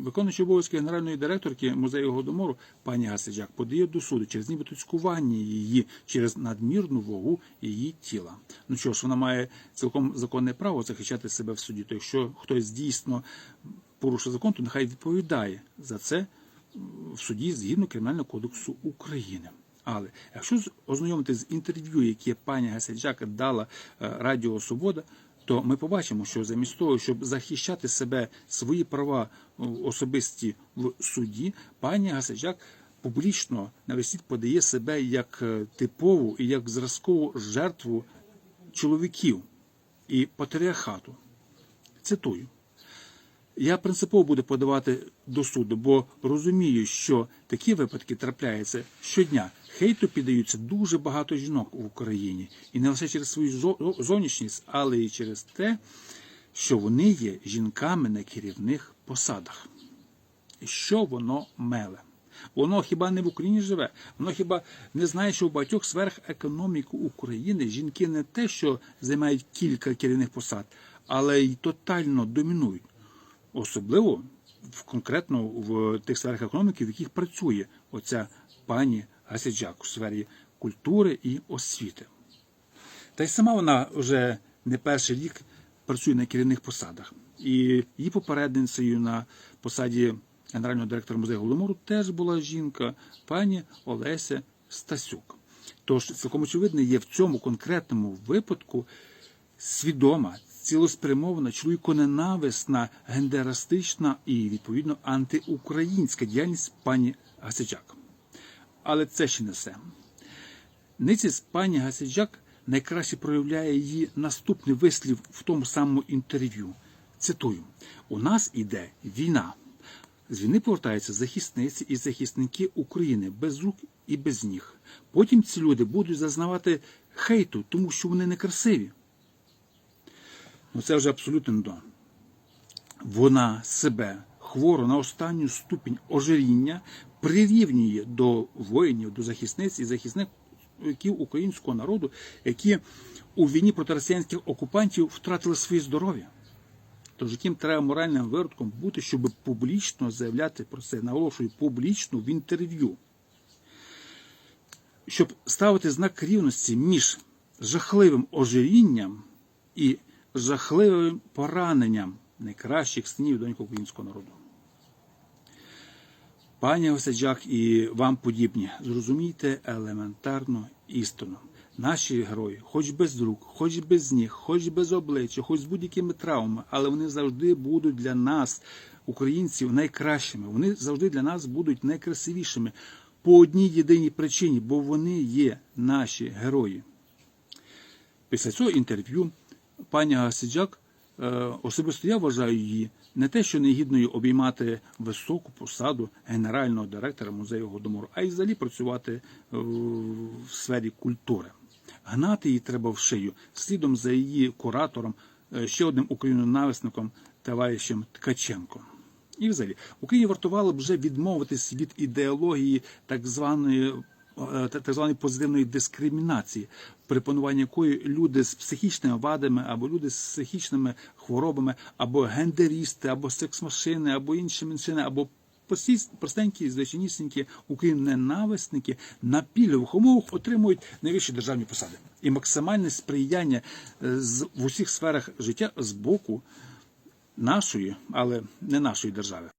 Виконуючий обов'язки генеральної директорки музею Голодомору пані Гасиджак подає до суду через нібито цькування її через надмірну вагу її тіла. Ну що ж, вона має цілком законне право захищати себе в суді. То якщо хтось дійсно порушив закон, то нехай відповідає за це в суді згідно Кримінального кодексу України. Але якщо ознайомитись з інтерв'ю, яке пані Гасиджак дала е, Радіо Свобода, то ми побачимо, що замість того, щоб захищати себе, свої права особисті в суді, пані Гасиджак публічно на весь подає себе як е, типову і як зразкову жертву чоловіків і патріархату. Цитую. Я принципово буду подавати до суду, бо розумію, що такі випадки трапляються щодня. Хейту піддаються дуже багато жінок в Україні, і не лише через свою зовнішність, але й через те, що вони є жінками на керівних посадах. Що воно меле? Воно хіба не в Україні живе? Воно хіба не знає, що в багатьох сферах економіки України жінки не те, що займають кілька керівних посад, але й тотально домінують. Особливо в конкретно в тих сферах економіки, в яких працює оця пані Гасиджак у сфері культури і освіти. Та й сама вона вже не перший рік працює на керівних посадах. І її попередницею на посаді генерального директора музею Голомору теж була жінка, пані Олеся Стасюк. Тож цілком очевидно є в цьому конкретному випадку свідома, цілеспрямована, чоловіконенависна, гендерастична і відповідно антиукраїнська діяльність пані Гасиджак. Але це ще не все. Ниці пані Гасиджак найкраще проявляє її наступний вислів в тому самому інтерв'ю. Цитую: у нас іде війна. З війни повертаються захисниці і захисники України без рук і без ніг. Потім ці люди будуть зазнавати хейту, тому що вони некрасиві. Ну це вже абсолютно не то. Вона себе хворо на останню ступінь ожиріння прирівнює до воїнів, до захисниць і захисників українського народу, які у війні проти росіянських окупантів втратили своє здоров'я. Тож яким треба моральним виродком бути, щоб публічно заявляти про це, наголошую, публічно в інтерв'ю. Щоб ставити знак рівності між жахливим ожирінням і жахливим пораненням найкращих синів і доньок українського народу. Пані Осаджак і вам подібні, зрозумійте елементарну істину. Наші герої, хоч без рук, хоч без ніг, хоч без обличчя, хоч з будь-якими травмами, але вони завжди будуть для нас, українців, найкращими. Вони завжди для нас будуть найкрасивішими по одній єдиній причині, бо вони є наші герої. Після цього інтерв'ю пані Гасиджак, е, особисто я вважаю її не те, що негідною обіймати високу посаду генерального директора музею Голодомору, а й взагалі працювати е, в сфері культури. Гнати її треба в шию слідом за її куратором, е, ще одним українонависником товаришем Ткаченком. І взагалі Україні вартувало б вже відмовитись від ідеології так званої так званої позитивної дискримінації, при пануванні якої люди з психічними вадами, або люди з психічними хворобами, або гендерісти, або секс-машини, або інші меншини, або простенькі, звичайнісінькі україненависники на пільгових умовах отримують найвищі державні посади і максимальне сприяння е, з в усіх сферах життя з боку нашої, але не нашої держави.